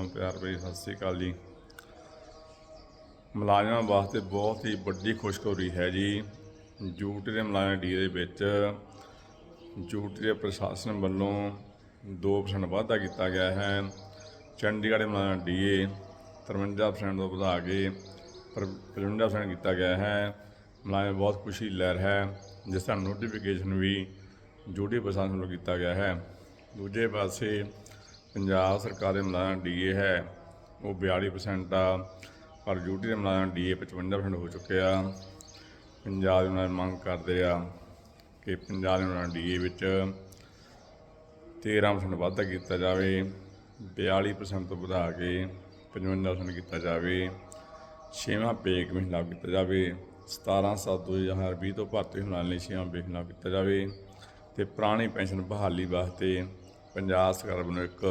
ਵੱਲੋਂ ਪਿਆਰ ਭਰੀ ਸਤਿ ਸ੍ਰੀ ਅਕਾਲ ਜੀ। ਮੁਲਾਜ਼ਮਾਂ ਵਾਸਤੇ ਬਹੁਤ ਹੀ ਵੱਡੀ ਖੁਸ਼ਖਬਰੀ ਹੈ ਜੀ। ਯੂਟੀ ਦੇ ਮੁਲਾਜ਼ਮ ਡੀ ਦੇ ਵਿੱਚ ਯੂਟੀ ਦੇ ਪ੍ਰਸ਼ਾਸਨ ਵੱਲੋਂ 2% ਵਾਧਾ ਕੀਤਾ ਗਿਆ ਹੈ। ਚੰਡੀਗੜ੍ਹ ਦੇ ਮੁਲਾਜ਼ਮ ਡੀਏ 53% ਤੋਂ ਵਧਾ ਕੇ ਪਰ 55% ਕੀਤਾ ਗਿਆ ਹੈ। ਮੁਲਾਜ਼ਮ ਬਹੁਤ ਖੁਸ਼ੀ ਲੈ ਰਿਹਾ ਹੈ, ਜਿਸ ਦਾ ਨੋਟੀਫਿਕੇਸ਼ਨ ਵੀ ਯੂਟੀ ਪ੍ਰਸ਼ਾਸਨ ਵੱਲੋਂ ਕੀਤਾ ਗਿਆ ਹੈ। ਦੂਜੇ ਪਾਸੇ ਪੰਜਾਬ ਸਰਕਾਰ ਦੇ ਮੁਲਾਜ਼ਮ ਡੀਏ ਹੈ। ਉਹ 42% ਆ। ਪਰ ਯੂਟੀ ਦੇ ਮੁਲਾਜ਼ਮ ਡੀਏ 55% ਹੋ ਚੁੱਕਿਆ। ਪੰਜਾਬ ਦੇ ਮੁਲਾਜ਼ਮ ਮੰਗ ਕਰਦੇ ਆ ਕਿ ਪੰਜਾਬ ਦੇ ਮੁਲਾਜ਼ਮ ਡੀਏ ਵਿੱਚ 13% ਵਾਧਾ ਕੀਤਾ ਜਾਵੇ 42% ਤੋਂ ਵਧਾ ਕੇ 55% ਕੀਤਾ ਜਾਵੇ, ਛੇਵਾਂ ਪੇ ਕਮਿਸ਼ਨ ਲਾਗੂ ਕੀਤਾ ਜਾਵੇ 17 ਸੱਤ 2020 ਤੋਂ ਭਰਤੀ ਹੋਣ ਵਾਲੇ ਛੇਵਾਂ ਪੇ ਕਮਿਸ਼ਨ ਲਾਗੂ ਕੀਤਾ ਜਾਵੇ ਤੇ ਪੁਰਾਣੀ ਪੈਨਸ਼ਨ ਬਹਾਲੀ ਵਾਸਤੇ ਪੰਜਾਬ ਸਰਕਾਰ ਵੱਲੋਂ ਇੱਕ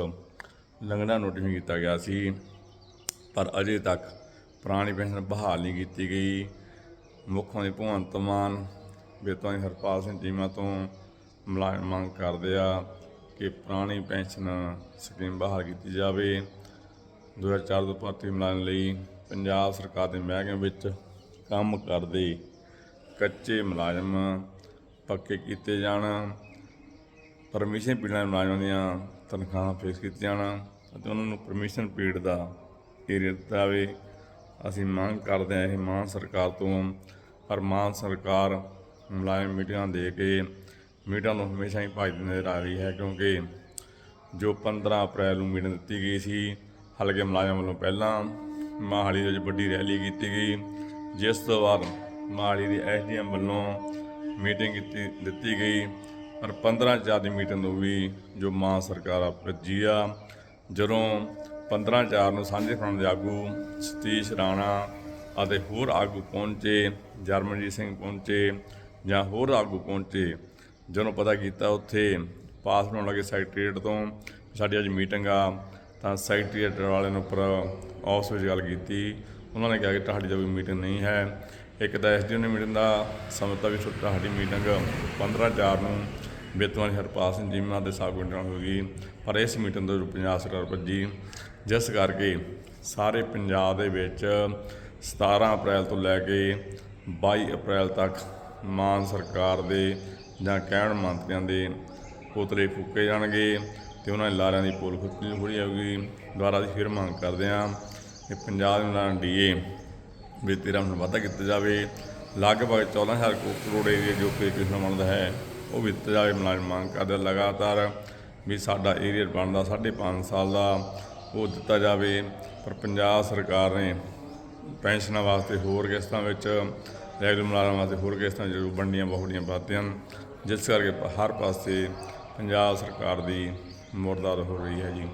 ਲੰਘਣਾ ਨੋਟਿਸ ਕੀਤਾ ਗਿਆ ਸੀ, ਪਰ ਅਜੇ ਤੱਕ ਪੁਰਾਣੀ ਪੈਨਸ਼ਨ ਬਹਾਲ ਨਹੀਂ ਕੀਤੀ ਗਈ। ਮੁੱਖ ਮੰਤਰੀ ਭਗਵੰਤ ਮਾਨ ਬੇਤਾਂ ਦੀ ਹਰਪਾਲ ਸਿੰਘ ਚੀਮਾ ਤੋਂ ਮੁਲਾਜ਼ਮ ਮੰਗ ਕਰਦੇ ਆ ਕਿ ਪੁਰਾਣੀ ਪੈਨਸ਼ਨ ਸਕੀਮ ਬਹਾਲ ਕੀਤੀ ਜਾਵੇ। 2004 ਤੋਂ ਭਰਤੀ ਮੁਲਾਜ਼ਮ ਲਈ ਪੰਜਾਬ ਸਰਕਾਰ ਦੇ ਮਹਿਕਮੇ ਵਿੱਚ ਕੰਮ ਕਰਦੇ ਕੱਚੇ ਮੁਲਾਜ਼ਮ ਪੱਕੇ ਕੀਤੇ ਜਾਣ। ਪਰਮਿਸ਼ਨ ਪੀੜਾਂ ਮੁਲਾਜ਼ਮਾਂ ਦੀਆਂ ਤਨਖਾਹਾਂ ਫੇਸ ਕੀਤੀਆਂ ਜਾਣ ਅਤੇ ਉਹਨਾਂ ਨੂੰ ਪਰਮਿਸ਼ਨ ਪੀੜ ਦਾ ਏਰੀਆ ਦਿੱਤਾ ਜਾਵੇ। ਅਸੀਂ ਮੰਗ ਕਰਦੇ ਹਾਂ, ਇਹ ਮਾਨ ਸਰਕਾਰ ਤੋਂ ਪਰ ਮਾਨ ਸਰਕਾਰ ਮੁਲਾਜ਼ਮ ਮੀਟਿੰਗਾਂ ਦੇ ਕੇ ਮੀਟਿੰਗਾਂ ਨੂੰ ਹਮੇਸ਼ਾ ਹੀ ਭਜਦੀ ਨਜ਼ਰ ਆ ਰਹੀ ਹੈ, ਕਿਉਂਕਿ ਜੋ 15 ਅਪ੍ਰੈਲ ਨੂੰ ਮੀਟਿੰਗ ਦਿੱਤੀ ਗਈ ਸੀ, ਹਲਕੇ ਮੁਲਾਜ਼ਮ ਵੱਲੋਂ ਪਹਿਲਾਂ ਮਹਾਲੀ ਵਿੱਚ ਵੱਡੀ ਰੈਲੀ ਕੀਤੀ ਗਈ। ਜਿਸ ਤੋਂ ਬਾਅਦ ਮਹਾਲੀ ਦੀ ਐਸਡੀਐਮ ਵੱਲੋਂ ਮੀਟਿੰਗ ਕੀਤੀ, ਦਿੱਤੀ ਗਈ। ਪਰ 15 ਚਾਰ ਦੀ ਮੀਟਿੰਗ ਨੂੰ ਵੀ ਜੋ ਮਾਂ ਸਰਕਾਰ ਆ ਭੱਜੀ ਆ ਜਦੋਂ 15 ਚਾਰ ਨੂੰ ਸਾਂਝੇ ਫਰਮ ਦੇ ਆਗੂ ਸਤੀਸ਼ ਰਾਣਾ ਅਤੇ ਹੋਰ ਆਗੂ ਪਹੁੰਚੇ, ਜਰਮਨਜੀਤ ਸਿੰਘ ਪਹੁੰਚੇ ਜਾਂ ਹੋਰ ਆਗੂ ਪਹੁੰਚੇ, ਜਦੋਂ ਪਤਾ ਕੀਤਾ ਉੱਥੇ ਪਾਸ ਬਣਾਉਣ ਲੱਗੇ ਸੈਕਟਰੀਏਟ ਤੋਂ ਸਾਡੀ ਅੱਜ ਮੀਟਿੰਗ ਆ, ਤਾਂ ਸੈਕਟਰੀਏਟ ਵਾਲਿਆਂ ਨੂੰ ਉੱਪਰ ਆਫਿਸ ਵਿੱਚ ਗੱਲ ਕੀਤੀ। ਉਹਨਾਂ ਨੇ ਕਿਹਾ ਕਿ ਤੁਹਾਡੀ ਤਾਂ ਕੋਈ ਮੀਟਿੰਗ ਨਹੀਂ ਹੈ, ਇੱਕ ਤਾਂ ਐਸਡੀਓ ਨੇ ਮੀਟਿੰਗ ਦਾ ਸਮਝਤਾ ਵੀ ਛੁੱਟ ਤੁਹਾਡੀ ਮੀਟਿੰਗ 15 ਚਾਰ ਨੂੰ ਬੇਤਵਾਨੀ ਹਰਪਾਲ ਸਿੰਘ ਜੀਮਾ ਦੇ ਸਾਗੂ ਨਾਲ ਹੋਗੀ ਪਰ ਇਸ ਮੀਟਿੰਗ ਤੋਂ ਪੰਜਾਬ ਸਰਕਾਰ ਭੱਜੀ ਜਿਸ ਕਰਕੇ ਸਾਰੇ ਪੰਜਾਬ ਦੇ ਵਿੱਚ 17 ਅਪ੍ਰੈਲ ਤੋਂ ਲੈ ਕੇ 22 ਅਪ੍ਰੈਲ ਤੱਕ ਮਾਨ ਸਰਕਾਰ ਦੇ ਜਾਂ ਕਹਿਣ ਮੰਤਰੀਆਂ ਦੇ ਪੁਤਲੇ ਫੂਕੇ ਜਾਣਗੇ ਤੇ ਉਹਨਾਂ ਦੇ ਲਾਰਿਆਂ ਦੀ ਪੋਲ ਖੁੱਤੀ ਹੋਈ ਜਾਊਗੀ ਦੁਆਰਾ ਅਸੀਂ ਫਿਰ ਮੰਗ ਕਰਦੇ ਹਾਂ ਕਿ ਪੰਜਾਬ ਦੇ ਨਾਲ ਡੀਏ ਵੀ 13 ਨੂੰ ਵਾਧਾ ਕੀਤਾ ਜਾਵੇ। ਲਗਭਗ 14000 ਕਰੋ- ਕਰੋੜ ਏਰੀਆ ਜੋ ਕਿ ਕਿਸਮ ਬਣਦਾ ਹੈ ਉਹ ਵੀ ਦਿੱਤਾ ਜਾਵੇ ਮੁਲਾਜ਼ਮ ਮੰਗ ਕਰਦੇ ਲਗਾਤਾਰ ਵੀ ਸਾਡਾ ਏਰੀਆ ਬਣਦਾ 5.5 ਸਾਲ ਦਾ ਉਹ ਦਿੱਤਾ ਜਾਵੇ। ਪਰ ਪੰਜਾਬ ਸਰਕਾਰ ਨੇ ਪੈਨਸ਼ਨਾਂ ਵਾਸਤੇ ਹੋਰ ਕਿਸ਼ਤਾਂ ਵਿੱਚ ਰੈਗੂਲਰ ਮੁਲਾਜ਼ਮਾਂ ਵਾਸਤੇ ਹੋਰ ਕਿਸ਼ਤਾਂ ਜੋ ਵੰਡੀਆਂ ਬਹੁੜੀਆਂ ਪਾਤੀਆਂ ਜਿਸ ਕਰਕੇ ਹਰ ਪਾਸੇ ਪੰਜਾਬ ਸਰਕਾਰ ਦੀ ਮੁਰਦਾਰ ਹੋ ਰਹੀ ਹੈ ਜੀ।